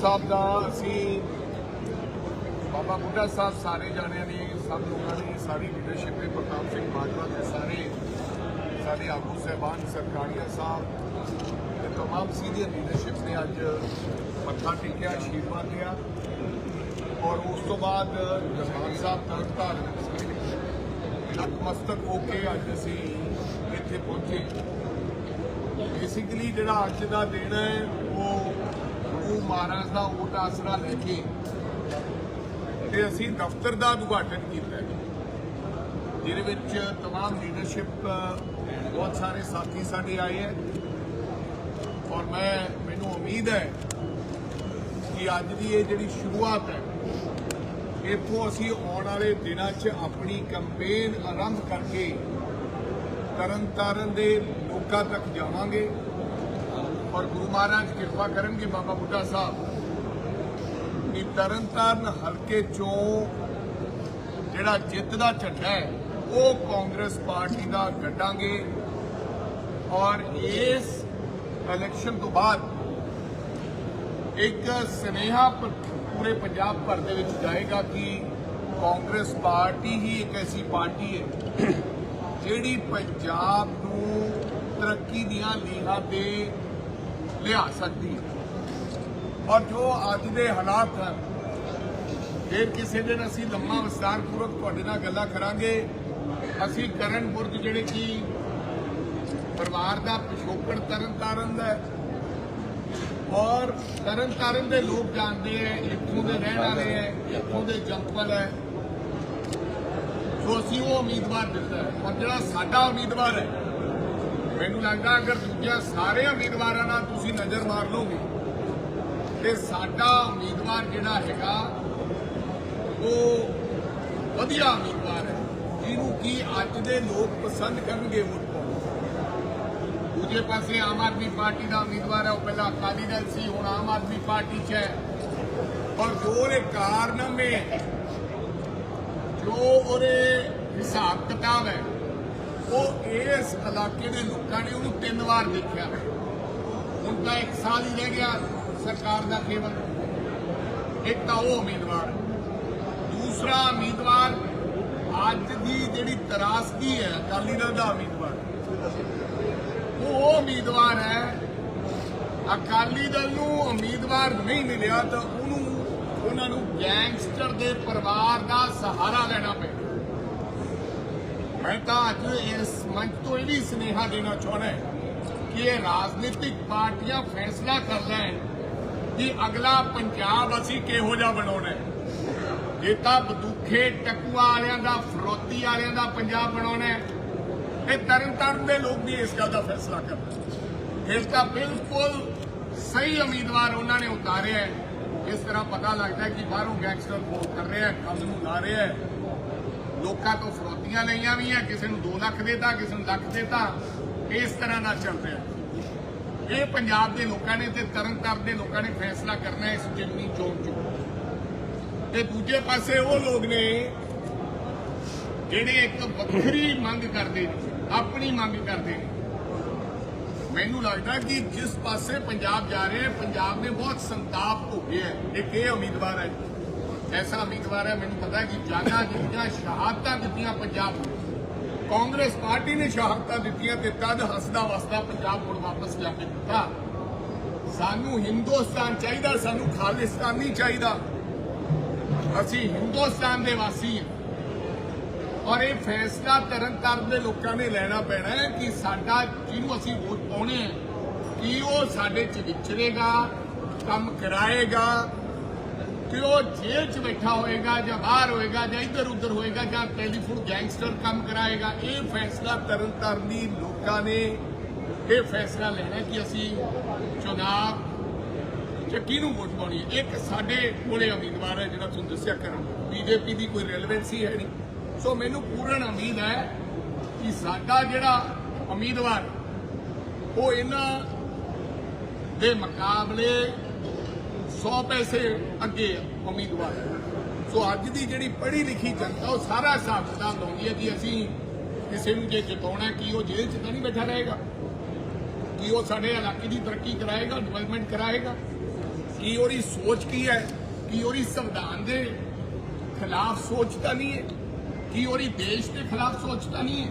ਸਾਹਿਬ ਦਾ ਅਸੀਂ ਬਾਬਾ ਬੁੱਢਾ ਸਾਹਿਬ ਸਾਰੇ ਜਾਣਿਆਂ ਨੇ ਸਭ ਲੋਕਾਂ ਨੇ ਸਾਰੀ ਲੀਡਰਸ਼ਿਪ ਨੇ ਪ੍ਰਤਾਪ ਸਿੰਘ ਬਾਜਵਾ ਦੇ ਸਾਰੇ, ਸਾਡੇ ਆਗੂ ਸਹਿਬਾਨ ਸਰਕਾਰੀਆ ਸਾਹਿਬ ਤੇ ਤਮਾਮ ਸੀਨੀਅਰ ਲੀਡਰਸ਼ਿਪ ਨੇ ਅੱਜ ਮੱਥਾ ਟੇਕਿਆ ਆਸ਼ੀਰਵਾਦ ਲਿਆ। ਔਰ ਉਸ ਤੋਂ ਬਾਅਦ ਜਸਮਾਨ ਸਾਹਿਬ ਤਰਨਤਾਰਨ ਨਤਮਸਤਕ ਹੋ ਕੇ ਅੱਜ ਅਸੀਂ ਇੱਥੇ ਪਹੁੰਚੇ। ਬੇਸਿਕਲੀ ਜਿਹੜਾ ਅੱਜ ਦਾ ਦਿਨ ਹੈ, ਉਹ ਮਹਾਰਾਜ ਦਾ ਓਟ ਆਸਰਾ ਲੈ ਕੇ ਤੇ ਅਸੀਂ ਦਫ਼ਤਰ ਦਾ ਉਦਘਾਟਨ ਕੀਤਾ ਹੈ ਜਿਹਦੇ ਵਿੱਚ तमाम ਲੀਡਰਸ਼ਿਪ ਬਹੁਤ ਸਾਰੇ ਸਾਥੀ ਸਾਡੇ ਆਏ ਹੈ ਔਰ ਮੈਂ ਮੈਨੂੰ ਉਮੀਦ ਹੈ ਕਿ ਅੱਜ ਦੀ ਇਹ ਜਿਹੜੀ ਸ਼ੁਰੂਆਤ ਹੈ ਇੱਥੋਂ ਅਸੀਂ ਆਉਣ ਵਾਲੇ ਦਿਨਾਂ 'ਚ ਆਪਣੀ ਕੈਂਪੇਨ ਆਰੰਭ ਕਰਕੇ ਤਰਨਤਾਰਨ ਦੇ ਲੋਕਾਂ ਤੱਕ ਜਾਵਾਂਗੇ ਔਰ ਗੁਰੂ ਮਹਾਰਾਜ ਕਿਰਪਾ ਕਰਨਗੇ ਬਾਬਾ ਬੁੱਢਾ ਸਾਹਿਬ ਕਿ ਤਰਨਤਾਰਨ ਹਲਕੇ ਚੋਂ ਜਿਹੜਾ ਜਿੱਤ ਦਾ ਝੰਡਾ ਹੈ, ਉਹ ਕਾਂਗਰਸ ਪਾਰਟੀ ਦਾ ਗੱਡਾਂਗੇ ਔਰ ਇਸ ਇਲੈਕਸ਼ਨ ਤੋਂ ਬਾਅਦ ਇੱਕ ਸਨੇਹਾ ਪੂਰੇ ਪੰਜਾਬ ਭਰ ਦੇ ਵਿੱਚ ਜਾਏਗਾ ਕਿ ਕਾਂਗਰਸ ਪਾਰਟੀ ਹੀ ਇੱਕ ਐਸੀ ਪਾਰਟੀ ਹੈ, ਜਿਹੜੀ ਪੰਜਾਬ ਨੂੰ ਤਰੱਕੀ ਦੀਆਂ ਲੀਹਾਂ ਤੇ ਲਿਆ ਸਕਦੀ ਹੈ। ਔਰ ਜੋ ਅੱਜ ਦੇ ਹਾਲਾਤ ਹਨ, ਫਿਰ ਕਿਸੇ ਦਿਨ ਅਸੀਂ ਲੰਮਾ ਵਿਸਤਾਰਪੂਰਵਕ ਤੁਹਾਡੇ ਨਾਲ ਗੱਲਾਂ ਕਰਾਂਗੇ। ਅਸੀਂ ਕਰਨ ਬੁਰਜ ਜਿਹੜੇ ਕਿ ਪਰਿਵਾਰ ਦਾ ਪਿਛੋਕੜ ਤਰਨਤਾਰਨ ਦਾ ਔਰ ਤਰਨ ਤਾਰਨ ਦੇ ਲੋਕ ਜਾਣਦੇ ਹੈ, ਇੱਥੋਂ ਦੇ ਰਹਿਣ ਵਾਲੇ ਹੈ, ਇੱਥੋਂ ਦੇ ਜੰਪਲ ਹੈ। ਸੋ ਅਸੀਂ ਉਹ ਉਮੀਦਵਾਰ ਦਿੱਤਾ ਹੈ। ਔਰ ਜਿਹੜਾ ਸਾਡਾ ਉਮੀਦਵਾਰ ਹੈ ਮੈਨੂੰ ਲੱਗਦਾ ਅਗਰ ਦੂਜਿਆਂ ਸਾਰੇ ਉਮੀਦਵਾਰਾਂ ਨਾਲ ਤੁਸੀਂ ਨਜ਼ਰ ਮਾਰ ਲਓਗੇ, ਤੇ ਸਾਡਾ ਉਮੀਦਵਾਰ ਜਿਹੜਾ ਹੈਗਾ, ਉਹ ਵਧੀਆ ਉਮੀਦਵਾਰ ਹੈ, ਜਿਹਨੂੰ ਕੀ ਅੱਜ ਦੇ ਲੋਕ ਪਸੰਦ ਕਰਨਗੇ ਵੋਟ ਪਾਉਣ। ਦੂਜੇ ਪਾਸੇ ਆਮ ਆਦਮੀ ਪਾਰਟੀ ਦਾ ਉਮੀਦਵਾਰ ਹੈ, ਉਹ ਪਹਿਲਾਂ ਅਕਾਲੀ ਦਲ ਸੀ, ਹੁਣ ਆਮ ਆਦਮੀ ਪਾਰਟੀ 'ਚ ਹੈ। ਔਰ ਜੋ ਉਹਦੇ ਕਾਰਨਾਮੇ ਜੋ ਉਹਦੇ ਹਿਸਾਬ ਕਿਤਾਬ ਹੈ ਉਹ ਇਸ ਇਲਾਕੇ ਦੇ ਲੋਕਾਂ ਨੇ ਉਹਨੂੰ ਤਿੰਨ ਵਾਰ ਦੇਖਿਆ। ਹੁਣ ਤਾਂ ਇੱਕ ਸਾਲ ਹੀ ਰਹਿ ਗਿਆ ਸਰਕਾਰ ਦਾ ਕੇਵਲ ਇੱਕ ਤਾਂ ਉਹ ਉਮੀਦਵਾਰ। ਦੂਸਰਾ ਉਮੀਦਵਾਰ ਅੱਜ ਦੀ ਜਿਹੜੀ ਤਰਾਸਦੀ ਹੈ, ਅਕਾਲੀ ਦਲ ਦਾ ਉਮੀਦਵਾਰ। ਉਹ ਉਹ ਉਮੀਦਵਾਰ ਹੈ, ਅਕਾਲੀ ਦਲ ਨੂੰ ਉਮੀਦਵਾਰ ਨਹੀਂ ਮਿਲਿਆ ਤਾਂ ਉਹਨੂੰ, ਉਹਨਾਂ ਨੂੰ ਗੈਂਗਸਟਰ ਦੇ ਪਰਿਵਾਰ ਦਾ ਸਹਾਰਾ ਲੈਣਾ ਪਿਆ ਮੈਂ ਤਾਂ ਅੱਜ ਇਸ ਮੰਚ ਤੋਂ ਇਹ ਵੀ ਸੁਨੇਹਾ ਦੇਣਾ ਚਾਹੁੰਦਾ ਹਾਂ ਕਿ ਇਹ ਰਾਜਨੀਤਿਕ ਪਾਰਟੀਆਂ ਫੈਸਲਾ ਕਰ ਲੈਣ ਕਿ ਅਗਲਾ ਪੰਜਾਬ ਅਸੀਂ ਕਿਹੋ ਜਿਹਾ ਬਣਾਉਣਾ ਹੈ। ਜੇ ਤਾਂ ਬਦੂਖੇ ਟਕੂਆ ਵਾਲਿਆਂ ਦਾ, ਫਰੋਤੀ ਵਾਲਿਆਂ ਦਾ ਪੰਜਾਬ ਬਣਾਉਣਾ ਹੈ, ਇਹ ਤਰਨ ਤਾਰਨ ਦੇ ਲੋਕ ਵੀ ਇਸ ਗੱਲ ਦਾ ਫੈਸਲਾ ਕਰਨਾ ਇਸ ਦਾ ਬਿਲਕੁਲ ਸਹੀ ਉਮੀਦਵਾਰ ਉਹਨਾਂ ਨੇ ਉਤਾਰਿਆ ਹੈ। ਇਸ ਤਰ੍ਹਾਂ ਪਤਾ ਲੱਗਦਾ ਕਿ ਬਾਹਰੋਂ ਗੈਂਗਸਟਰ ਵੋਟ ਕਰ ਰਿਹਾ ਹੈ, ਕੰਮ ਨੂੰ ਲਾ ਰਿਹਾ ਹੈ। ਲੋਕਾਂ ਤੋਂ ਫਰੋਤੀਆਂ ਲਈਆਂ ਵੀ ਹੈ ਕਿਸੇ ਨੂੰ 2 ਲੱਖ ਦੇਤਾ, ਕਿਸੇ ਨੂੰ ਲੱਖ ਦੇਤਾ, ਇਸ ਤਰ੍ਹਾਂ ਨਾਲ ਚੱਲ ਰਿਹਾ। ਇਹ ਪੰਜਾਬ ਦੇ ਲੋਕਾਂ ਨੇ ਤੇ ਤਰਨਤਾਰਨ ਦੇ ਲੋਕਾਂ ਨੇ ਫੈਸਲਾ ਕਰਨਾ ਹੈ ਇਸ ਜਿਮਨੀ ਚੋਣ ਚ। ਤੇ ਦੂਜੇ ਪਾਸੇ ਉਹ ਲੋਕ ਨੇ ਜਿਹੜੇ ਇੱਕ ਵੱਖਰੀ ਮੰਗ ਕਰਦੇ ਨੇ, ਆਪਣੀ ਮੰਗ ਕਰਦੇ ਨੇ। ਮੈਨੂੰ ਲੱਗਦਾ ਕਿ ਜਿਸ ਪਾਸੇ ਪੰਜਾਬ ਜਾ ਰਿਹਾ ਹੈ, ਪੰਜਾਬ ਨੇ ਬਹੁਤ ਸੰਤਾਪ ਭੋਗਿਆ ਇੱਕ ਇਹ ਉਮੀਦਵਾਰ ਹੈ। ਐਸਾ ਉਮੀਦਵਾਰ ਹੈ, ਮੈਨੂੰ ਪਤਾ ਕਿ ਜਾਨਾਂ ਦਿੱਤੀਆਂ ਸ਼ਹਾਦਤਾਂ ਦਿੱਤੀਆਂ ਪੰਜਾਬ ਨੂੰ। ਕਾਂਗਰਸ ਪਾਰਟੀ ਨੇ ਸ਼ਹਾਦਤਾਂ ਦਿੱਤੀਆਂ ਤੇ ਤਦ ਹੱਸਦਾ ਵਸਦਾ ਪੰਜਾਬ ਮੁੜ ਵਾਪਸ ਜਾ ਕੇ ਦਿੱਤਾ। ਸਾਨੂੰ ਹਿੰਦੁਸਤਾਨ ਚਾਹੀਦਾ, ਸਾਨੂੰ ਖਾਲਿਸਤਾਨ ਚਾਹੀਦਾ। ਅਸੀਂ ਹਿੰਦੁਸਤਾਨ ਦੇ ਵਾਸੀ ਹਾਂ। ਔਰ ਇਹ ਫੈਸਲਾ ਤਰਨਤਾਰਨ ਦੇ ਲੋਕਾਂ ਨੇ ਲੈਣਾ ਪੈਣਾ ਹੈ ਕਿ ਸਾਡਾ ਜਿਹਨੂੰ ਅਸੀਂ ਵੋਟ ਪਾਉਣੇ ਹੈ, ਕਿ ਉਹ ਸਾਡੇ ਚ ਵਿਚਰੇਗਾ, ਕੰਮ ਕਰਾਏਗਾ ਕਿ ਉਹ ਜੇਲ੍ਹ 'ਚ ਬੈਠਾ ਹੋਏਗਾ ਜਾਂ ਬਾਹਰ ਹੋਏਗਾ ਜਾਂ ਇੱਧਰ ਉੱਧਰ ਹੋਏਗਾ ਜਾਂ ਟੈਲੀਫੋਨ ਗੈਂਗਸਟਰ ਕੰਮ ਕਰਾਏਗਾ, ਇਹ ਫੈਸਲਾ ਤਰਨਤਾਰਨ ਦੀ ਲੋਕਾਂ ਨੇ ਇਹ ਫੈਸਲਾ ਲੈਣਾ ਕਿ ਅਸੀਂ ਚੁਣਾਵ ਚ ਕਿਹਨੂੰ ਵੋਟ ਪਾਉਣੀ ਹੈ। ਇੱਕ ਸਾਡੇ ਕੋਲੇ ਉਮੀਦਵਾਰ ਹੈ ਜਿਹੜਾ ਤੁਹਾਨੂੰ ਦੱਸਿਆ ਕਰਨ ਬੀਜੇਪੀ ਦੀ ਕੋਈ ਰੈਲੇਵੈਂਸੀ ਹੈ ਨਹੀਂ। ਸੋ ਮੈਨੂੰ ਪੂਰਨ ਉਮੀਦ ਹੈ ਕਿ ਸਾਡਾ ਜਿਹੜਾ ਉਮੀਦਵਾਰ, ਉਹ ਇਹਨਾਂ ਦੇ ਮੁਕਾਬਲੇ 100 ਪੈਸੇ ਅੱਗੇ ਹੈ। ਉਮੀਦਵਾਰ ਸੋ ਅੱਜ ਦੀ ਜਿਹੜੀ ਪੜ੍ਹੀ ਲਿਖੀ ਜਨਤਾ ਉਹ ਸਾਰਾ ਹਿਸਾਬ ਕਿਤਾਬ ਲਾਉਂਦੀ ਹੈ ਕਿ ਅਸੀਂ ਕਿਸੇ ਨੂੰ ਜੇ ਜਿਤਾਉਣਾ ਹੈ, ਕਿ ਉਹ ਜੇਲ੍ਹ 'ਚ ਤਾਂ ਨਹੀਂ ਬੈਠਾ ਰਹੇਗਾ? ਕਿ ਉਹ ਸਾਡੇ ਇਲਾਕੇ ਦੀ ਤਰੱਕੀ ਕਰਾਏਗਾ ਡਿਵੈਲਪਮੈਂਟ ਕਰਾਏਗਾ? ਕਿ ਕੀ ਉਹਦੀ ਸੋਚ ਕੀ ਹੈ? ਕੀ ਉਹਦੀ ਸੰਵਿਧਾਨ ਦੇ ਖਿਲਾਫ ਸੋਚ ਤਾਂ ਨਹੀਂ ਹੈ? ਕੀ ਉਹਦੀ ਦੇਸ਼ ਦੇ ਖਿਲਾਫ ਸੋਚ ਤਾਂ ਨਹੀਂ ਹੈ?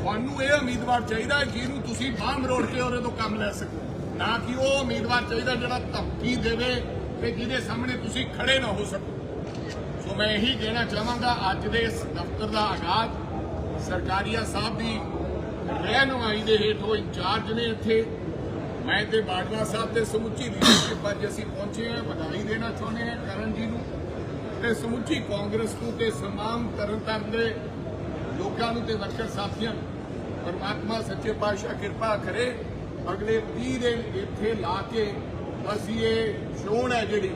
ਤੁਹਾਨੂੰ ਇਹ ਉਮੀਦਵਾਰ ਚਾਹੀਦਾ ਜਿਹਨੂੰ ਤੁਸੀਂ ਬਾਹਰ ਮਰੋੜ ਕੇ ਉਹਦੇ ਤੋਂ ਕੰਮ ਲੈ ਸਕੋ ਨਾ ਕਿ ਉਹ ਉਮੀਦਵਾਰ ਚਾਹੀਦਾ ਜਿਹੜਾ ਧਮਕੀ ਦੇਵੇ ਤੇ ਜਿਹਦੇ ਸਾਹਮਣੇ ਤੁਸੀਂ ਖੜੇ ਨਾ ਹੋ ਸਕੋ। ਸੋ ਮੈਂ ਇਹੀ ਕਹਿਣਾ ਚਾਹਾਂਗਾ, ਅੱਜ ਦੇ ਇਸ ਦਫ਼ਤਰ ਦਾ ਆਗਾਜ਼ ਸਰਕਾਰੀਆ ਸਾਹਿਬ ਦੀ ਰਹਿਨੁਮਾਈ ਦੇ ਹੇਠੋਂ ਇੰਚਾਰਜ ਨੇ ਇੱਥੇ। ਮੈਂ ਤੇ ਬਾਜਵਾ ਸਾਹਿਬ ਤੇ ਸਮੁੱਚੀ ਲੀਡਰਸ਼ਿਪ ਅੱਜ ਅਸੀਂ ਪਹੁੰਚੇ ਹਾਂ, ਵਧਾਈ ਦੇਣਾ ਚਾਹੁੰਦੇ ਹਾਂ ਕਰਨ ਜੀ ਨੂੰ। ਤੇ ਸਮੁੱਚੀ ਕਾਂਗਰਸ ਨੂੰ ਤੇ ਸਮਾਮ ਤਰਨਤਾਰਨ ਦੇ ਲੋਕਾਂ ਨੂੰ ਤੇ ਵਰਕਰ ਸਾਥੀਆਂ ਨੂੰ। ਪਰਮਾਤਮਾ ਸੱਚੇ ਪਾਤਸ਼ਾਹ ਕਿਰਪਾ ਕਰੇ। ਅਗਲੇ 20 ਦਿਨ ਇੱਥੇ ਲਾ ਕੇ ਅਸੀਂ ਇਹ ਚੋਣ ਹੈ ਜਿਹੜੀ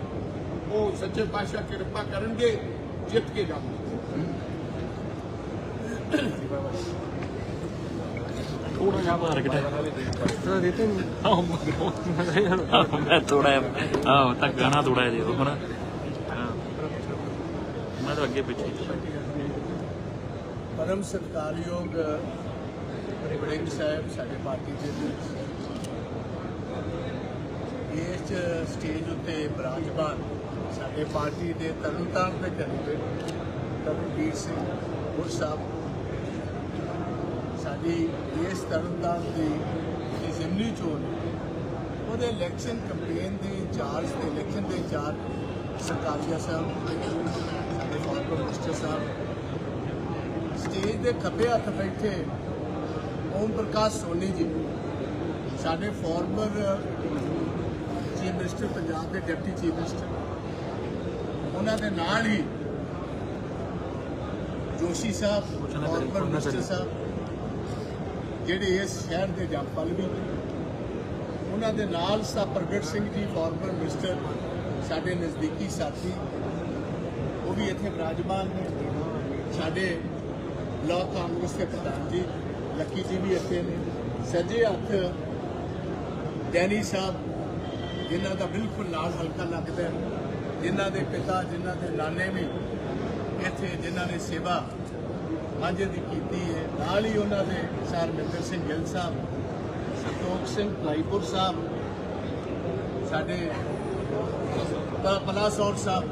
ਉਹ ਸੱਚੇ ਪਾਤਸ਼ਾਹ ਕਿਰਪਾ ਕਰਨਗੇ ਜਿੱਤ ਕੇ ਜਾਵਾਂਗੇ। ਥੋੜਾ ਜਿਹਾ ਕਿਤੇ ਤਾਂ ਦੇਤੇ ਨਹੀਂ ਆਹ ਮਗਰੋਂ। ਮੈਂ ਥੋੜਾ ਆਹ ਧੱਕਾ ਨਾ ਥੋੜਾ ਜਿਹਾ ਦਿਓ ਹੁਣ ਹਾਂ। ਮੈਂ ਤਾਂ ਅੱਗੇ ਪਿੱਛੇ ਪਰਮ ਸਤਿਕਾਰਯੋਗ ਵੜਿੰਗ ਸਾਹਿਬ ਸਾਡੇ ਪਾਰਟੀ ਦੇ ਇਸ ਸਟੇਜ ਉੱਤੇ ਬਰਾਜਮਾਨ ਸਾਡੇ ਪਾਰਟੀ ਦੇ ਤਰਨਤਾਰਨ ਦੇ ਕੈਂਡੀਡੇਟ ਤਰਨਵੀਰ ਸਿੰਘ ਗੁਰ ਸਾਹਿਬ। ਸਾਡੀ ਇਸ ਤਰਨਤਾਰਨ ਦੀ ਜ਼ਿਮਨੀ ਚੋਣ ਉਹਦੇ ਇਲੈਕਸ਼ਨ ਕੈਂਪੇਨ ਦੇ ਇੰਚਾਰਜ ਤੇ ਇਲੈਕਸ਼ਨ ਦੇ ਇੰਚਾਰਜ ਸਰਕਾਰੀਆ ਸਾਹਿਬ, ਸਾਡੇ ਫਾਰਮਰ ਮਿਨਿਸਟਰ ਸਾਹਿਬ। ਸਟੇਜ ਦੇ ਖੱਬੇ ਹੱਥ ਬੈਠੇ ਓਮ ਪ੍ਰਕਾਸ਼ ਸੋਨੀ ਜੀ, ਸਾਡੇ ਫਾਰਮਰ ਮਿਨਿਸਟਰ ਪੰਜਾਬ ਦੇ ਡਿਪਟੀ ਚੀਫ ਮਿਨਿਸਟਰ। ਉਹਨਾਂ ਦੇ ਨਾਲ ਹੀ ਜੋਸ਼ੀ ਸਾਹਿਬ ਫਾਰਮਰ ਮਿਨਿਸਟਰ ਸਾਹਿਬ ਜਿਹੜੇ ਇਸ ਸ਼ਹਿਰ ਦੇ ਜੰਪਲ ਵੀ। ਉਹਨਾਂ ਦੇ ਨਾਲ ਸਾ ਪ੍ਰਗਟ ਸਿੰਘ ਜੀ ਫਾਰਮਰ ਮਿਨਿਸਟਰ ਸਾਡੇ ਨਜ਼ਦੀਕੀ ਸਾਥੀ ਉਹ ਵੀ ਇੱਥੇ ਵਿਰਾਜਮਾਨ ਨੇ। ਸਾਡੇ ਬਲਾਕ ਕਾਂਗਰਸ ਦੇ ਪ੍ਰਧਾਨ ਜੀ ਲੱਕੀ ਜੀ ਵੀ ਇੱਥੇ ਨੇ। ਸੱਜੇ ਹੱਥ ਡੈਨੀ ਸਾਹਿਬ ਜਿਨ੍ਹਾਂ ਦਾ ਬਿਲਕੁਲ ਨਾਲ ਹਲਕਾ ਲੱਗਦਾ ਹੈ। ਜਿਨ੍ਹਾਂ ਦੇ ਪਿਤਾ, ਜਿਨ੍ਹਾਂ ਦੇ ਨਾਨੇ ਵੀ ਇੱਥੇ ਜਿਨ੍ਹਾਂ ਨੇ ਸੇਵਾ ਮਾਝੇ ਦੀ ਕੀਤੀ ਹੈ। ਨਾਲ ਹੀ ਉਹਨਾਂ ਦੇ ਸਰ ਮਿੰਦਰ ਸਿੰਘ ਗਿੱਲ ਸਾਹਿਬ, ਸੰਤੋਖ ਸਿੰਘ ਭਲਾਈਪੁਰ ਸਾਹਿਬ, ਸਾਡੇ ਪਲਾਸੌਰ ਸਾਹਿਬ,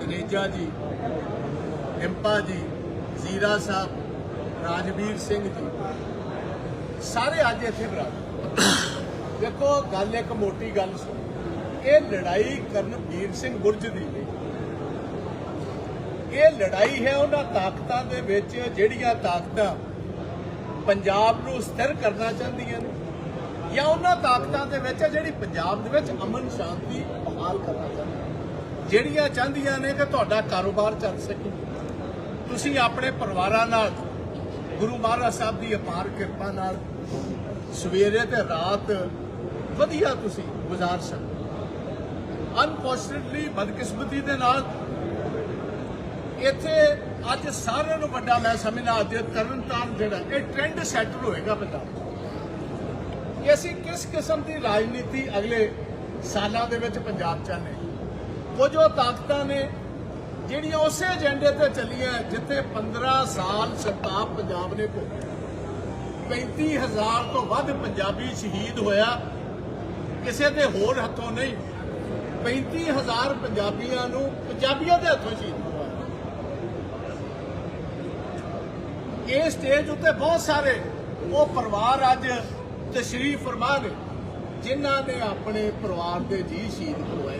ਤਨੇਜਾ ਜੀ ਇੰਪਾ ਜੀ, ਜ਼ੀਰਾ ਸਾਹਿਬ, ਰਾਜਵੀਰ ਸਿੰਘ ਜੀ, ਸਾਰੇ ਅੱਜ ਇੱਥੇ ਬਰਾਬਰ ਦੇਖੋ, ਗੱਲ ਇੱਕ ਮੋਟੀ ਗੱਲ ਸੁਣ। ਇਹ ਲੜਾਈ ਕਰਨਵੀਰ ਸਿੰਘ ਗੁਰਜ ਦੀ ਹੈ ਇਹ ਲੜਾਈ ਹੈ ਉਹਨਾਂ ਤਾਕਤਾਂ ਦੇ ਵਿੱਚ ਜਿਹੜੀਆਂ ਤਾਕਤਾਂ ਪੰਜਾਬ ਨੂੰ ਸਥਿਰ ਕਰਨਾ ਚਾਹੁੰਦੀਆਂ ਨੇ, ਜਾਂ ਉਹਨਾਂ ਤਾਕਤਾਂ ਦੇ ਵਿੱਚ ਜਿਹੜੀ ਪੰਜਾਬ ਦੇ ਵਿੱਚ ਅਮਨ ਸ਼ਾਂਤੀ ਬਹਾਲ ਕਰਨਾ ਚਾਹੁੰਦੀਆਂ ਜਿਹੜੀਆਂ ਚਾਹੁੰਦੀਆਂ ਨੇ ਕਿ ਤੁਹਾਡਾ ਕਾਰੋਬਾਰ ਚੱਲ ਸਕੇ। ਤੁਸੀਂ ਆਪਣੇ ਪਰਿਵਾਰਾਂ ਨਾਲ, ਗੁਰੂ ਮਹਾਰਾਜ ਸਾਹਿਬ ਦੀ ਅਪਾਰ ਕਿਰਪਾ ਨਾਲ ਸਵੇਰੇ ਤੇ ਰਾਤ ਵਧੀਆ ਤੁਸੀਂ ਗੁਜ਼ਾਰ ਸਕੋ ਅਨਫੋਰਚੂਨਟਲੀ ਬਦਕਿਸਮਤੀ ਦੇ ਨਾਲ ਇੱਥੇ ਅੱਜ ਸਾਰਿਆਂ ਨੂੰ ਵੱਡਾ ਮੈਂ ਸਮਝਣਾ ਅੱਜ ਤਰਨਤਾਰਨ ਜਿਹੜਾ ਇਹ ਟ੍ਰੈਂਡ ਸੈਟਲ ਹੋਏਗਾ ਪੰਜਾਬ ਕਿ ਅਸੀਂ ਕਿਸ ਕਿਸਮ ਦੀ ਰਾਜਨੀਤੀ ਅਗਲੇ ਸਾਲਾਂ ਦੇ ਵਿੱਚ ਪੰਜਾਬ ਚਾਹੁੰਦੇ ਹਾਂ। ਕੁਝ ਉਹ ਤਾਕਤਾਂ ਨੇ ਜਿਹੜੀਆਂ ਉਸੇ ਏਜੰਡੇ ਤੇ ਚੱਲੀਆਂ ਜਿੱਥੇ 15 ਸਾਲ ਸਰਤਾਪ ਪੰਜਾਬ ਨੇ ਕੋ 35000 ਤੋਂ ਵੱਧ ਪੰਜਾਬੀ ਸ਼ਹੀਦ ਹੋਇਆ। ਕਿਸੇ ਦੇ ਹੋਰ ਹੱਥੋਂ ਨਹੀਂ। 35000 ਪੰਜਾਬੀਆਂ ਨੂੰ ਪੰਜਾਬੀਆਂ ਦੇ ਹੱਥੋਂ ਸ਼ਹੀਦ ਹੋਇਆ। ਇਹ ਸਟੇਜ ਉੱਤੇ ਬਹੁਤ ਸਾਰੇ ਉਹ ਪਰਿਵਾਰ ਅੱਜ ਤਸ਼ਰੀਫ ਫਰਮਾ ਗਏ ਜਿਨ੍ਹਾਂ ਨੇ ਆਪਣੇ ਪਰਿਵਾਰ ਦੇ ਜੀ ਸ਼ਹੀਦ ਹੋਏ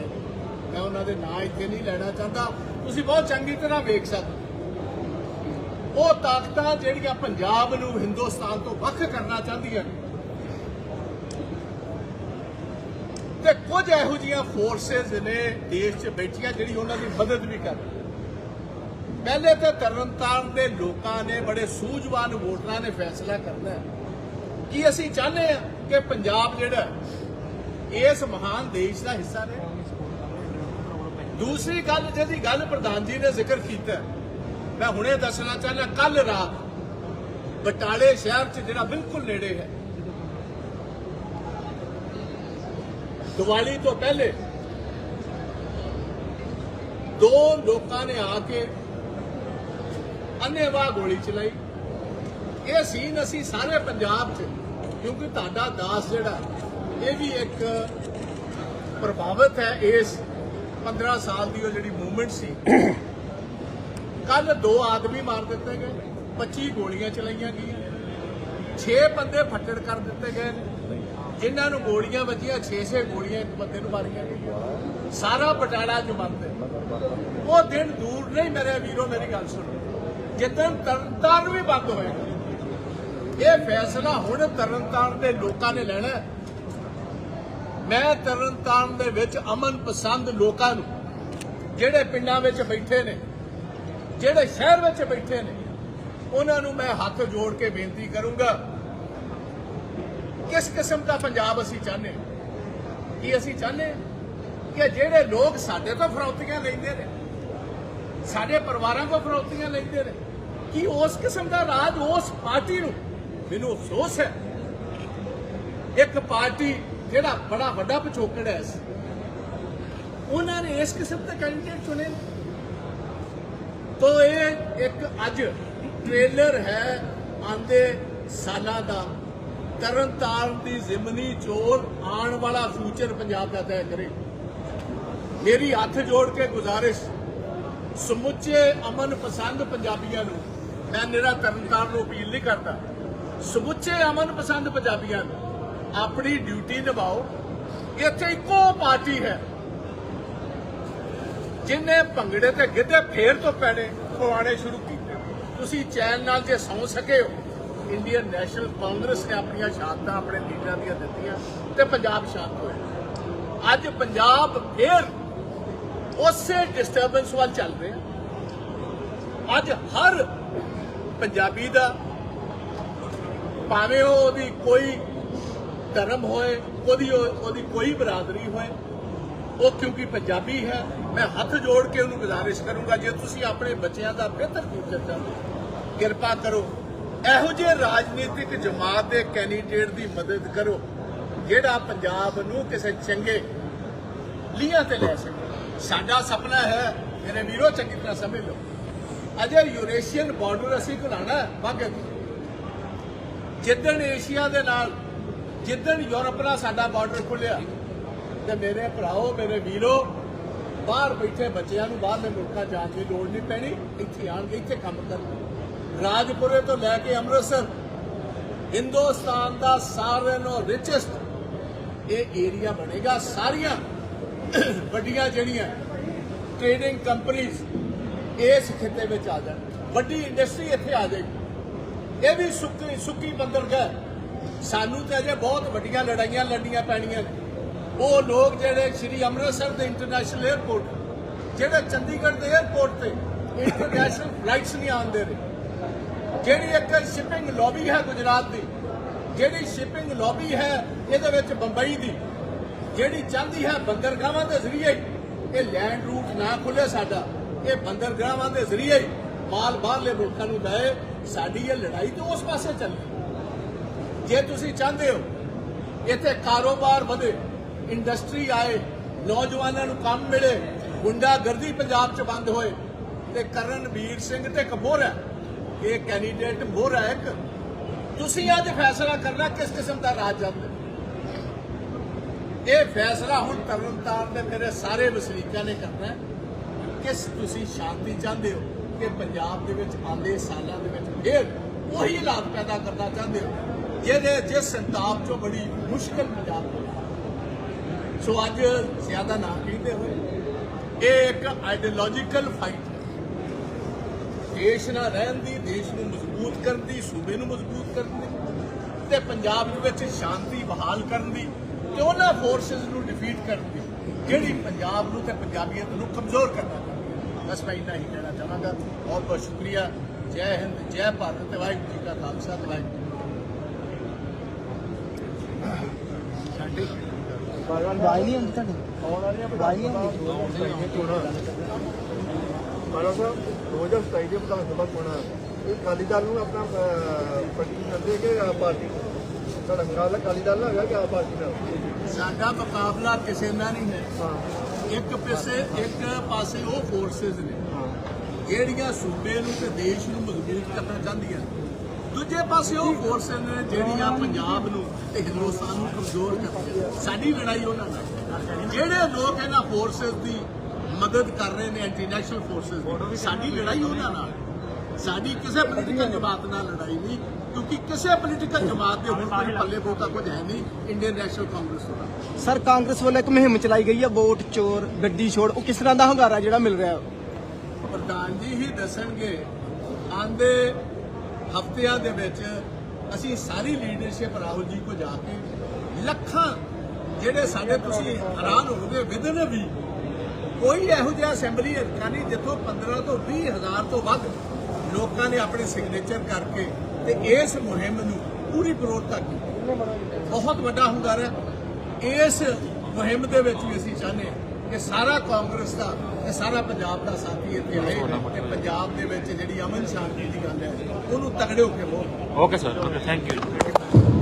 ਮੈਂ ਉਹਨਾਂ ਦੇ ਨਾਂ ਇੱਥੇ ਨਹੀਂ ਲੈਣਾ ਚਾਹੁੰਦਾ। ਤੁਸੀਂ ਬਹੁਤ ਚੰਗੀ ਤਰ੍ਹਾਂ ਵੇਖ ਸਕਦੇ ਉਹ ਤਾਕਤਾਂ ਜਿਹੜੀਆਂ ਪੰਜਾਬ ਨੂੰ ਹਿੰਦੁਸਤਾਨ ਤੋਂ ਵੱਖ ਕਰਨਾ ਚਾਹੁੰਦੀਆਂ ਨੇ ਤੇ ਕੁਝ ਇਹੋ ਜਿਹੀਆਂ ਫੋਰਸਸ ਨੇ ਦੇਸ਼ 'ਚ ਬੈਠੀਆਂ ਜਿਹੜੀ ਉਹਨਾਂ ਦੀ ਮਦਦ ਵੀ ਕਰ ਰਹੀ ਪਹਿਲੇ ਤਾਂ ਤਰਨਤਾਰਨ ਦੇ ਲੋਕਾਂ ਨੇ ਬੜੇ ਸੂਝਵਾਨ ਵੋਟਰਾਂ ਨੇ ਫੈਸਲਾ ਕਰਨਾ ਹੈ। ਕਿ ਅਸੀਂ ਚਾਹੁੰਦੇ ਹਾਂ ਕਿ ਪੰਜਾਬ ਜਿਹੜਾ ਇਸ ਮਹਾਨ ਦੇਸ਼ ਦਾ ਹਿੱਸਾ ਰਹੇ? ਦੂਸਰੀ ਗੱਲ ਜਿਹਦੀ ਗੱਲ ਪ੍ਰਧਾਨ ਜੀ ਨੇ ਜ਼ਿਕਰ ਕੀਤਾ ਮੈਂ ਹੁਣੇ ਦੱਸਣਾ ਚਾਹੁੰਦਾ ਕੱਲ ਰਾਤ ਬਟਾਲੇ ਸ਼ਹਿਰ 'ਚ ਜਿਹੜਾ ਬਿਲਕੁਲ ਨੇੜੇ ਹੈ ਦੀਵਾਲੀ ਤੋਂ ਪਹਿਲੇ ਦੋ ਲੋਕਾਂ ਨੇ ਆ ਕੇ ਅੰਨੇਵਾਹ ਗੋਲੀ ਚਲਾਈ ਇਹ ਸੀਨ ਅਸੀਂ ਸਾਰੇ ਪੰਜਾਬ 'ਚ, ਕਿਉਂਕਿ ਤੁਹਾਡਾ ਦਾਸ ਜਿਹੜਾ, ਇਹ ਵੀ ਇੱਕ ਪ੍ਰਭਾਵਿਤ ਹੈ ਇਸ 15 ਸਾਲ ਦੀ ਉਹ ਜਿਹੜੀ ਮੂਵਮੈਂਟ ਸੀ ਕੱਲ ਦੋ ਆਦਮੀ ਮਾਰ ਦਿੱਤੇ ਗਏ 25 ਗੋਲੀਆਂ ਚਲਾਈਆਂ ਗਈਆਂ 6 ਬੰਦੇ ਫੱਟੜ ਕਰ ਦਿੱਤੇ ਗਏ ਨੇ। ਜਿਨ੍ਹਾਂ ਨੂੰ ਗੋਲੀਆਂ ਵੱਜੀਆਂ 6-6 ਗੋਲੀਆਂ ਇੱਕ ਬੰਦੇ ਨੂੰ ਮਾਰੀਆਂ। ਸਾਰਾ ਬਟਾਲਾ ਜੋ ਬੰਦ ਉਹ ਦਿਨ ਦੂਰ ਨਹੀਂ, ਮੇਰੇ ਵੀਰੋ, ਮੇਰੀ ਗੱਲ ਸੁਣੋ। ਜਿੱਦਣ ਤਰਨਤਾਰਨ ਵੀ ਬੰਦ ਹੋਏਗਾ। ਇਹ ਫੈਸਲਾ ਹੁਣ ਤਰਨਤਾਰਨ ਦੇ ਲੋਕਾਂ ਨੇ ਲੈਣਾ ਮੈਂ ਤਰਨਤਾਰਨ ਦੇ ਵਿੱਚ ਅਮਨ ਪਸੰਦ ਲੋਕਾਂ ਨੂੰ, ਜਿਹੜੇ ਪਿੰਡਾਂ ਵਿੱਚ ਬੈਠੇ ਨੇ, ਜਿਹੜੇ ਸ਼ਹਿਰ ਵਿੱਚ ਬੈਠੇ ਨੇ, ਉਹਨਾਂ ਨੂੰ ਮੈਂ ਹੱਥ ਜੋੜ ਕੇ ਬੇਨਤੀ ਕਰੂੰਗਾ ਕਿਸ ਕਿਸਮ ਦਾ ਪੰਜਾਬ ਅਸੀਂ ਚਾਹੁੰਦੇ ਹਾਂ? ਕੀ ਅਸੀਂ ਚਾਹੁੰਦੇ ਕਿ ਜਿਹੜੇ ਲੋਕ ਸਾਡੇ ਤੋਂ ਫਰੌਤੀਆਂ ਲੈਂਦੇ ਨੇ, ਸਾਡੇ ਪਰਿਵਾਰਾਂ ਤੋਂ ਫਰੌਤੀਆਂ ਲੈਂਦੇ ਨੇ, ਕੀ ਉਸ ਕਿਸਮ ਦਾ ਰਾਜ ਉਸ ਪਾਰਟੀ ਨੂੰ? ਮੈਨੂੰ ਅਫਸੋਸ ਹੈ। ਇੱਕ ਪਾਰਟੀ ਜਿਹੜਾ ਬੜਾ ਵੱਡਾ ਪਿਛੋਕੜ ਹੈ ਉਹਨਾਂ ਨੇ ਇਸ ਕਿਸਮ ਦੇ ਕੈਂਡੀਡੇਟ ਚੁਣੇ ਤੋਂ ਇਹ ਇੱਕ ਅੱਜ ਟ੍ਰੇਲਰ ਹੈ ਆਂਦੇ ਸਾਲਾਂ ਦਾ। ਤਰਨਤਾਰਨ ਦੀ ਜ਼ਿਮਨੀ ਚੋਣ ਆਉਣ ਵਾਲਾ ਫਿਊਚਰ ਪੰਜਾਬ ਦਾ ਤੈਅ ਕਰੇ। ਮੇਰੀ ਹੱਥ ਜੋੜ ਕੇ ਗੁਜ਼ਾਰਿਸ਼, ਸਮੁੱਚੇ ਅਮਨ ਪਸੰਦ ਪੰਜਾਬੀਆਂ ਨੂੰ, ਮੈਂ ਨਿਰਾ ਤਰਨਤਾਰਨ ਨੂੰ ਅਪੀਲ ਨਹੀਂ ਕਰਦਾ। ਸਮੁੱਚੇ ਅਮਨ ਪਸੰਦ ਪੰਜਾਬੀਆਂ ਨੂੰ, ਆਪਣੀ ਡਿਊਟੀ ਨਿਭਾਓ। ਇੱਥੇ ਇੱਕੋ ਪਾਰਟੀ ਹੈ, ਜਿਨੇ ਭੰਗੜੇ ਤੇ ਗਿੱਧੇ ਫੇਰ ਤੋਂ ਪੈਣੇ ਪਵਾਣੇ ਸ਼ੁਰੂ ਕੀਤੇ। ਤੁਸੀਂ ਚੈਨ ਨਾਲ ਜੇ ਸੌਂ ਸਕੇ ਹੋ ਇੰਡੀਅਨ ਨੈਸ਼ਨਲ ਕਾਂਗਰਸ ਨੇ ਆਪਣੀਆਂ ਸ਼ਹਾਦਤਾਂ ਆਪਣੇ ਲੀਡਰਾਂ ਦੀਆਂ ਦਿੱਤੀਆਂ ਤੇ ਪੰਜਾਬ ਸ਼ਾਂਤ ਹੋਇਆ। ਅੱਜ ਪੰਜਾਬ ਫੇਰ ਉਸੇ ਡਿਸਟਰਬੈਂਸ ਵੱਲ ਚੱਲ ਰਿਹਾ। ਅੱਜ ਹਰ ਪੰਜਾਬੀ ਦਾ, ਭਾਵੇਂ ਉਹਦੀ ਕੋਈ ਧਰਮ ਹੋਏ, ਉਹਦੀ ਉਹਦੀ ਕੋਈ ਬਰਾਦਰੀ ਹੋਏ, ਉਹ ਕਿਉਂਕਿ ਪੰਜਾਬੀ ਹੈ, ਮੈਂ ਹੱਥ ਜੋੜ ਕੇ ਉਹਨੂੰ ਗੁਜ਼ਾਰਿਸ਼ ਕਰੂੰਗਾ, ਜੇ ਤੁਸੀਂ ਆਪਣੇ ਬੱਚਿਆਂ ਦਾ ਬਿਹਤਰ ਫਿਊਚਰ ਚਾਹੁੰਦੇ ਕਿਰਪਾ ਕਰੋ ਇਹੋ ਜਿਹੇ ਰਾਜਨੀਤਿਕ ਜਮਾਤ ਦੇ ਕੈਂਡੀਡੇਟ ਦੀ ਮਦਦ ਕਰੋ, ਜਿਹੜਾ ਪੰਜਾਬ ਨੂੰ ਕਿਸੇ ਚੰਗੇ ਲੀਹਾਂ ਤੇ ਲੈ ਸਕੇ। ਸਾਡਾ ਸੁਪਨਾ ਹੈ, ਮੇਰੇ ਵੀਰੋ, ਚੰਗੀ ਤਰ੍ਹਾਂ ਸਮਝ ਲਓ। ਅਜੇ ਯੂਰੇਸ਼ੀਅਨ ਬਾਰਡਰ ਅਸੀਂ ਘੁਲਾਣਾ ਵਾਗੇ ਜਿੱਦਣ ਏਸ਼ੀਆ ਦੇ ਨਾਲ, ਜਿੱਦਣ ਯੂਰਪ ਨਾਲ ਸਾਡਾ ਬਾਰਡਰ ਖੁੱਲਿਆ, ਤੇ ਮੇਰੇ ਭਰਾਓ, ਮੇਰੇ ਵੀਰੋ, ਬਾਹਰ ਬੈਠੇ ਬੱਚਿਆਂ ਨੂੰ ਬਾਹਰਲੇ ਮੁਲਕਾਂ ਜਾਣ ਦੀ ਲੋੜ ਨਹੀਂ ਪੈਣੀ, ਇੱਥੇ ਆਣਗੇ ਇੱਥੇ ਕੰਮ ਕਰਨ। ਰਾਜਪੁਰੇ ਤੋਂ ਲੈ ਕੇ ਅੰਮ੍ਰਿਤਸਰ, ਹਿੰਦੁਸਤਾਨ ਦਾ ਸਾਰਿਆਂ ਨਾਲੋਂ ਰਿਚੈਸਟ ਇਹ ਏਰੀਆ ਬਣੇਗਾ। ਸਾਰੀਆਂ ਵੱਡੀਆਂ ਜਿਹੜੀਆਂ ਟ੍ਰੇਡਿੰਗ ਕੰਪਨੀਆਂ ਇਸ ਖਿੱਤੇ ਵਿੱਚ ਆ ਜਾਣ। ਵੱਡੀ ਇੰਡਸਟਰੀ ਇੱਥੇ ਆ ਜਾਏਗੀ। ਇਹ ਵੀ ਸੁੱਕੀ ਸੁੱਕੀ ਬੰਦਰਗਾਹ ਸਾਨੂੰ ਤੇ ਅਜੇ ਬਹੁਤ ਵੱਡੀਆਂ ਲੜਾਈਆਂ ਲੜਨੀਆਂ ਪੈਣੀਆਂ ਉਹ ਲੋਕ ਜਿਹੜੇ ਸ਼੍ਰੀ ਅੰਮ੍ਰਿਤਸਰ ਦੇ ਇੰਟਰਨੈਸ਼ਨਲ 에ਅਰਪੋਰਟ ਜਿਹੜੇ ਚੰਡੀਗੜ੍ਹ ਦੇ 에ਅਰਪੋਰਟ ਤੇ ਇੰਟਰਨੈਸ਼ਨਲ ਫਲਾਈਟਸ ਨਹੀਂ ਆਉਂਦੇ ਰਹੇ ਜਿਹੜੀ ਇੱਕ ਸ਼ਿਪਿੰਗ ਲੌਬੀ ਹੈ ਗੁਜਰਾਤ ਦੀ, ਜਿਹੜੀ ਸ਼ਿਪਿੰਗ ਲੌਬੀ ਹੈ ਇਹਦੇ ਵਿੱਚ ਬੰਬਈ ਦੀ, ਜਿਹੜੀ ਚਾਹੁੰਦੀ ਹੈ ਬੰਦਰਗਾਹਾਂ ਦੇ ਜ਼ਰੀਏ ਇਹ ਲੈਂਡ ਰੂਟ ਨਾ ਖੁੱਲੇ ਸਾਡਾ, ਇਹ ਬੰਦਰਗਾਹਾਂ ਦੇ ਜ਼ਰੀਏ ਹੀ ਮਾਲ ਬਾਹਰਲੇ ਮੁਲਕਾਂ ਨੂੰ ਜਾਏ ਸਾਡੀ ਇਹ ਲੜਾਈ ਤੇ ਉਸ ਪਾਸੇ ਚੱਲੇ। ਜੇ ਤੁਸੀਂ ਚਾਹੁੰਦੇ ਹੋ ਇੱਥੇ ਕਾਰੋਬਾਰ ਵਧੇ ਇੰਡਸਟਰੀ ਆਏ, ਨੌਜਵਾਨਾਂ ਨੂੰ ਕੰਮ ਮਿਲੇ, ਗੁੰਡਾਗਰਦੀ ਪੰਜਾਬ 'ਚ ਬੰਦ ਹੋਏ, ਤੇ ਕਰਨਵੀਰ ਸਿੰਘ ਤੇ ਕਪੂਰ ਹੈ ਇਹ ਕੈਂਡੀਡੇਟ ਮੋਹਰ ਹੈ ਇੱਕ। ਤੁਸੀਂ ਅੱਜ ਫੈਸਲਾ ਕਰਨਾ ਕਿਸ ਕਿਸਮ ਦਾ ਰਾਜ ਜਾਂਦਾ ਇਹ ਫੈਸਲਾ ਹੁਣ ਤਰਨਤਾਰਨ ਦੇ ਮੇਰੇ ਸਾਰੇ ਵਸਨੀਕਾਂ ਨੇ ਕਰਨਾ ਕਿਸ ਤੁਸੀਂ ਸ਼ਾਂਤੀ ਚਾਹੁੰਦੇ ਹੋ ਕਿ ਪੰਜਾਬ ਦੇ ਵਿੱਚ ਆਉਂਦੇ ਸਾਲਾਂ ਦੇ ਵਿੱਚ ਫੇਰ ਉਹੀ ਹਾਲਾਤ ਪੈਦਾ ਕਰਨਾ ਚਾਹੁੰਦੇ ਹੋ? ਜਿਹਦੇ ਜਿਸ ਸੰਤਾਪ ਚੋਂ ਬੜੀ ਮੁਸ਼ਕਲ ਪੰਜਾਬ ਨੂੰ ਸੋ ਅੱਜ ਜ਼ਿਆਦਾ ਨਾ ਕਹਿੰਦੇ ਹੋਏ। ਇਹ ਇੱਕ ਆਈਡੀਓਲੋਜੀਕਲ ਫਾਈਟ ਦੇਸ਼ ਨਾਲ ਰਹਿਣ ਦੀ ਦੇਸ਼ ਨੂੰ ਮਜ਼ਬੂਤ ਕਰਨ ਦੀ ਸੂਬੇ ਨੂੰ ਮਜ਼ਬੂਤ ਕਰਨ ਦੀ ਤੇ ਪੰਜਾਬ ਦੇ ਵਿੱਚ ਸ਼ਾਂਤੀ ਬਹਾਲ ਕਰਨ ਦੀ ਤੇ ਉਹਨਾਂ ਫੋਰਸਸ ਨੂੰ ਡਿਫੀਟ ਕਰਨ ਦੀ ਜਿਹੜੀ ਪੰਜਾਬ ਨੂੰ ਤੇ ਪੰਜਾਬੀਅਤ ਨੂੰ ਕਮਜ਼ੋਰ ਕਰਨਾ ਚਾਹੁੰਦੀ ਬਸ ਮੈਂ ਇੰਨਾ ਹੀ ਕਹਿਣਾ ਚਾਹਾਂਗਾ। ਬਹੁਤ ਬਹੁਤ ਸ਼ੁਕਰੀਆ। ਜੈ ਹਿੰਦ ਜੈ ਭਾਰਤ ਤੇ ਵਾਹਿਗੁਰੂ ਜੀ ਕਾ ਖਾਲਸਾ ਤੇ ਵਾਹਿਗੁਰੂ ਫਤਿਹ। ਵਾਈ ਨਹੀਂ ਹੁੰਦੀ ਤੁਹਾਡੀ? ਵਾਈ ਨਹੀਂ ਹੁੰਦੀ। ਮਾਰਾ ਸਾਹਿਬ 2027 ਦੇ ਵਿਧਾਨ ਸਭਾ ਚੋਣਾਂ ਇਹ ਅਕਾਲੀ ਦਲ ਨੂੰ ਆਪਣਾ ਪੱਟੀ ਕਰਦੇ ਕਿ ਆਪ ਪਾਰਟੀ ਤੁਹਾਡਾ ਮੁਕਾਬਲਾ ਅਕਾਲੀ ਦਲ ਨਾਲ ਹੈਗਾ ਕਿ ਆਪ ਪਾਰਟੀ ਨਾਲ? ਸਾਡਾ ਮੁਕਾਬਲਾ ਕਿਸੇ ਨਾਲ ਨਹੀਂ। ਹੈ। ਇੱਕ ਪਾਸੇ ਇੱਕ ਪਾਸੇ ਉਹ ਫੋਰਸਸ ਨੇ। ਜਿਹੜੀਆਂ ਸੂਬੇ ਨੂੰ ਤੇ ਦੇਸ਼ ਨੂੰ ਮਜ਼ਬੂਤ ਕਰਨਾ ਚਾਹੁੰਦੀਆਂ। ਦੂਜੇ ਪਾਸੇ ਉਹ ਫੋਰਸਸ ਨੇ ਜਿਹੜੀਆਂ ਪੰਜਾਬ ਨੂੰ ਤੇ ਹਿੰਦੁਸਤਾਨ ਨੂੰ ਕਮਜ਼ੋਰ ਕਰਦੀਆਂ। ਸਾਡੀ ਲੜਾਈ ਉਹਨਾਂ ਨਾਲ। ਜਿਹੜੇ ਲੋਕ ਇਹਨਾਂ ਫੋਰਸਸ ਦੀ ਮਦਦ ਕਰ ਰਹੇ ਨੇ ਐਂਟੀ ਨੈਸ਼ਨਲ ਫੋਰਸਸ ਸਾਡੀ ਲੜਾਈ ਉਹਨਾਂ ਨਾਲ। ਸਾਡੀ ਕਿਸੇ ਪੋਲੀਟੀਕਲ ਜਮਾਤ ਨਾਲ ਲੜਾਈ ਨਹੀਂ ਕਿਉਂਕਿ ਕਿਸੇ ਪੋਲੀਟੀਕਲ ਜਮਾਤ ਦੇ ਹੁਣ ਕੋਈ ਪੱਲੇ ਬਹੁਤਾ ਕੁਝ ਹੈ ਨਹੀਂ ਇੰਡੀਅਨ ਨੈਸ਼ਨਲ ਕਾਂਗਰਸ ਦਾ ਸਰ ਕਾਂਗਰਸ ਵੱਲੋਂ ਇੱਕ ਮੁਹਿੰਮ ਚਲਾਈ ਗਈ ਹੈ ਵੋਟ ਚੋਰ ਗੱਡੀ ਛੋੜ। ਉਹ ਕਿਸ ਤਰ੍ਹਾਂ ਦਾ ਹੰਗਾਰਾ ਜਿਹੜਾ ਮਿਲ ਰਿਹਾ? ਪ੍ਰਧਾਨ ਜੀ ਹੀ ਦੱਸਣਗੇ ਆਂਦੇ ਹਫ਼ਤਿਆਂ ਦੇ ਵਿੱਚ ਅਸੀਂ ਸਾਰੀ ਲੀਡਰਸ਼ਿਪ ਰਾਹੁਲ ਜੀ ਕੋ ਜਾ ਕੇ ਲੱਖਾਂ ਜਿਹੜੇ ਸਾਡੇ ਤੁਸੀਂ ਹੈਰਾਨ ਹੋਵੋਗੇ ਵਿਦਨ ਵੀ ਕੋਈ ਇਹੋ ਜਿਹਾ ਅਸੈਂਬਲੀ ਹਲਕਾ ਨਹੀਂ ਜਿੱਥੋਂ 15 ਤੋਂ 20 ਹਜ਼ਾਰ ਤੋਂ ਵੱਧ ਲੋਕਾਂ ਨੇ ਆਪਣੇ ਸਿਗਨੇਚਰ ਕਰਕੇ ਤੇ ਇਸ ਮੁਹਿੰਮ ਨੂੰ ਪੂਰੀ ਪ੍ਰੋੜਤਾ ਕੀਤੀ ਬਹੁਤ ਵੱਡਾ ਹੁੰਗਾਰਾ ਹੈ ਇਸ ਮੁਹਿੰਮ ਦੇ ਵਿੱਚ ਵੀ ਅਸੀਂ ਚਾਹੁੰਦੇ ਹਾਂ ਕਿ ਸਾਰਾ ਕਾਂਗਰਸ ਦਾ ਤੇ ਸਾਰਾ ਪੰਜਾਬ ਦਾ ਸਾਥੀ ਇੱਥੇ ਆਏ ਤੇ ਪੰਜਾਬ ਦੇ ਵਿੱਚ ਜਿਹੜੀ ਅਮਨ ਸ਼ਾਂਤੀ ਦੀ ਗੱਲ ਹੈ ਉਹਨੂੰ ਤਗੜੇ ਹੋ ਕੇ ਬੋਲ। Okay sir okay thank you